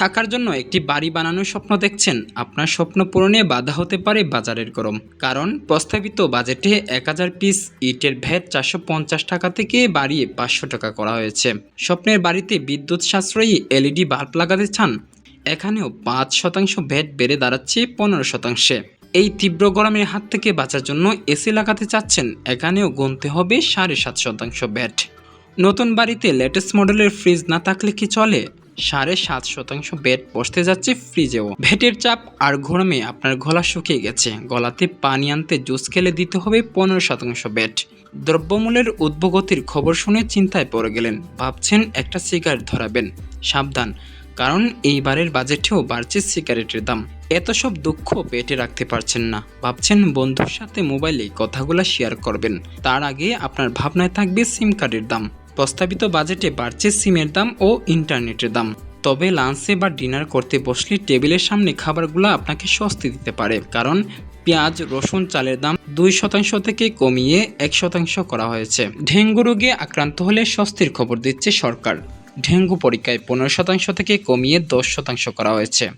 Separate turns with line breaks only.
থাকার জন্য একটি বাড়ি বানানোর স্বপ্ন দেখছেন। আপনার স্বপ্ন পূরণে বাধা হতে পারে বাজারের গরম। কারণ, প্রস্তাবিত বাজেটে এক হাজার পিস ইটের ভ্যাট চারশো পঞ্চাশ টাকা থেকে বাড়িয়ে পাঁচশো টাকা করা হয়েছে। স্বপ্নের বাড়িতে বিদ্যুৎ সাশ্রয়ী এলইডি বাল্ব লাগাতে চান। এখানেও পাঁচ শতাংশ ভ্যাট বেড়ে দাঁড়াচ্ছে পনেরো শতাংশে। এই তীব্র গরমের হাত থেকে বাঁচার জন্য এসি লাগাতে চাচ্ছেন। এখানেও গুনতে হবে সাড়ে সাত শতাংশ ভ্যাট নতুন বাড়িতে লেটেস্ট মডেলের ফ্রিজ না থাকলে কি চলে? সাড়ে সাত শতাংশ বেড বসতে যাচ্ছে ফ্রিজেও। ভেটের চাপ আর গরমে আপনার গলা শুকিয়ে গেছে। গলাতে পানি আনতে জুস খেলে দিতে হবে পনেরো শতাংশ বেড। দ্রব্যমূল্যের উদ্ভগতির খবর শুনে চিন্তায় পড়ে গেলেন। ভাবছেন একটা সিগারেট ধরাবেন। সাবধান, কারণ এইবারের বাজেটেও বাড়ছে সিগারেটের দাম। এত সব দুঃখ পেটে রাখতে পারছেন না। ভাবছেন বন্ধুর সাথে মোবাইলে কথাগুলো শেয়ার করবেন। তার আগে আপনার ভাবনায় থাকবে সিম কার্ডের দাম। প্রস্তাবিত বাজেটে বাড়ছে সিমের দাম ও ইন্টারনেটের দাম। তবে লাঞ্চে বা ডিনার করতে বসলে টেবিলের সামনে খাবারগুলো আপনাকে স্বস্তি দিতে পারে। কারণ পেঁয়াজ, রসুন, চালের দাম দুই শতাংশ থেকে কমিয়ে এক শতাংশ করা হয়েছে। ডেঙ্গু রোগে আক্রান্ত হলে স্বস্তির খবর দিচ্ছে সরকার। ডেঙ্গু পরীক্ষায় পনেরো শতাংশ থেকে কমিয়ে দশ শতাংশ করা হয়েছে।